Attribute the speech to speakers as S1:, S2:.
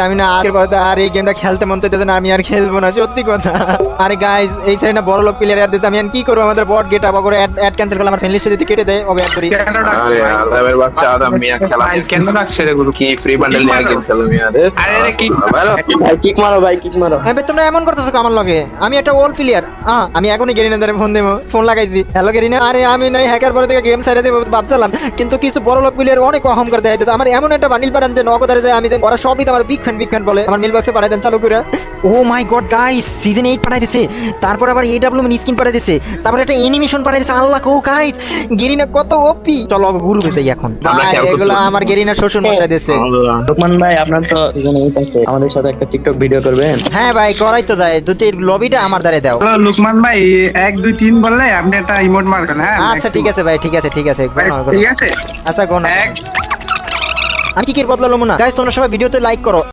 S1: আমি না আজকের পর তো আর এই গেমটা খেলতে মন চাইতেছে না আমি আর খেলব না সত্যি কথা। আরে গাইজ এই সাইড না বড় লোক প্লেয়ার অ্যাড দিচ্ছে আমি আর কি করব? আমাদের বট গেট আবার করে অ্যাড ক্যান্সেল করলে আমার ফ্রেন্ড লিস্টে যদি কেটে দেয় ওবে অ্যাড করি।
S2: আরে আদামের বাচ্চা আদাম মিয়া খেলা
S3: কেন ডাকছে রে গুরু।
S2: কি ফ্রি বান্ডেল নিয়ে গেম খেলো মিয়া রে?
S3: আরে রে কি
S4: ভাই কিক মারো ভাই কিক মারো।
S1: হ্যাঁ বে, তোমরা এমন করতেছো কেন আমার লগে? আমি একটা ওল্ড প্লেয়ার হ্যাঁ আমি এখনই গেরিনা দ্বারা ফোন দেবো ফোন লাগাইছি। হ্যালো গেরিনা আরে আমি নয় হ্যাকার পরে থেকে গেম সাইডে দেবো ভাবছিলাম। কিন্তু কিছু বড় লোক প্লেয়ার অনেক অহম করে দেয় আমার এমন একটা বান্ডিল পাঠান যে নগদারে যায় আমি যে ওরা সবই তো আমার বিগ বলে। আমার মিল বক্সে পাঠাই দেন চালু করে। ও my god guys season eight পাঠাই দিছে। তারপর আবার এ ডাব্লিউ স্কিন পাঠাই দিছে। তারপর একটা অ্যানিমেশন পাঠাই দিছে। আল্লাহ কো গাইস গেরিনা কত ওপি চলো গুরু বেঁচে এখন। ভাই, এগুলো আমার গেরিনা শ্বশুর মশাই দিছে।
S4: লোকমান ভাই আপনার তো আমাদের সাথে একটা টিকটক ভিডিও করবেন।
S1: হ্যাঁ ভাই করাই তো যায়। দুটি লবিটা আমার দ্বারে দাও।
S3: লুকমান ভাই এক দুই তিন বললে আপনি একটা ইমোট মারবেন হ্যাঁ?
S1: আচ্ছা ঠিক আছে ভাই ঠিক আছে ঠিক আছে।
S3: ঠিক আছে?
S1: আচ্ছা গোনা
S3: এক।
S1: আমি কি কি বদলালো না গাইস তোমরা সবাই ভিডিওতে লাইক করো।